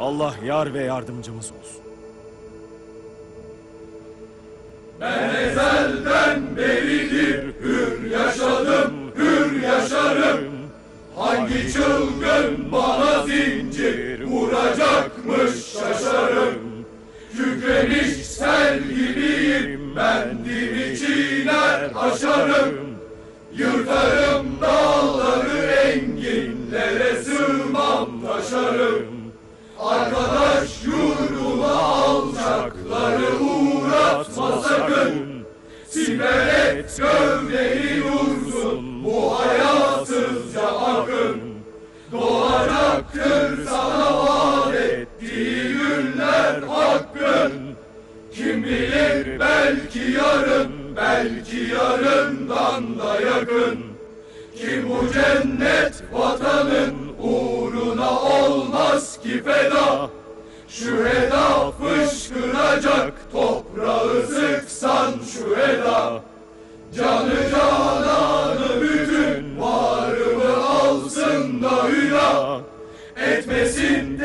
Allah yar ve yardımcımız olsun. Hangi çılgın bana zincir vuracakmış şaşarım. Kükreniş sel gibiyim ben dili çiğner aşarım. Yırtarım dağları enginlere sığmam taşarım. Arkadaş yurduma alçakları uğratma sakın. Siper et gövdeyi dursun bu hayasızca akın. Doğacaktır sana vaat ettiği günler hakkın. Kim bilir belki yarın, belki yarından da yakın. Ki bu cennet uğruna olmaz ki feda. Şu eda fışkıracak toprağı sıksan şu eda. Canı cananı bütün varımı alsın da hüda. Etmesin